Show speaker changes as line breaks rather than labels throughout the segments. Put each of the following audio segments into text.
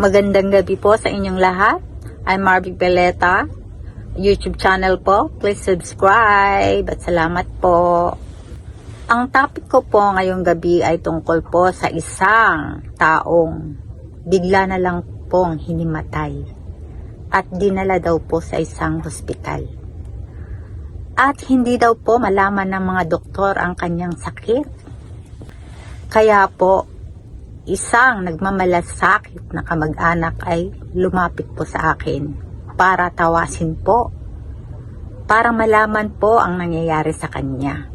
Magandang gabi po sa inyong lahat. I'm Marvic Beleta. YouTube channel po. Please subscribe at salamat po. Ang topic ko po ngayong gabi ay tungkol po sa isang taong bigla na lang pong hinimatay at dinala daw po sa isang hospital. At hindi daw po malaman ng mga doktor ang kanyang sakit. Kaya po, isang nagmamalasakit na kamag-anak ay lumapit po sa akin para tawasin po, para malaman po ang nangyayari sa kanya.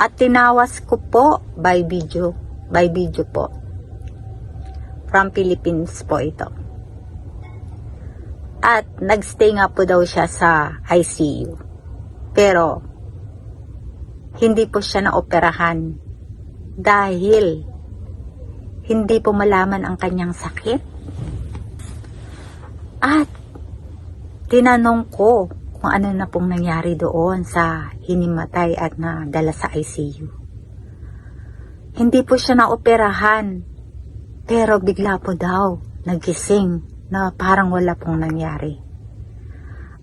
At tinawas ko po by video, by video po. From Philippines po ito. At nagstay nga po daw siya sa ICU. Pero, hindi po siya naoperahan dahil hindi po malaman ang kanyang sakit. At tinanong ko kung ano na pong nangyari doon sa hinimatay at nadala sa ICU. Hindi po siya naoperahan, pero bigla po daw nagising na parang wala pong nangyari.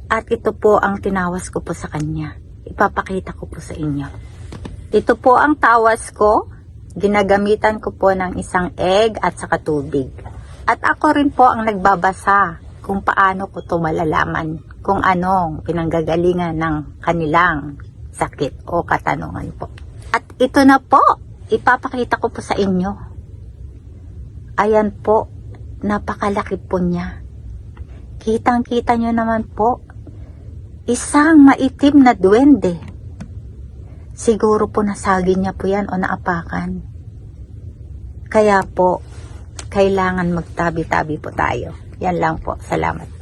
At ito po ang tinawas ko po sa kanya. Ipapakita ko po sa inyo. Ito po ang tawas ko. Ginagamitan ko po ng isang egg at saka tubig. At ako rin po ang nagbabasa kung paano ko to malalaman kung anong pinanggagalingan ng kanilang sakit o katanungan po. At ito na po, ipapakita ko po sa inyo. Ayan po, napakalaki po niya. Kitang-kita nyo naman po, isang maitim na duwende. Siguro po nasagi niya po yan o naapakan. Kaya po, kailangan magtabi-tabi po tayo. Yan lang po. Salamat.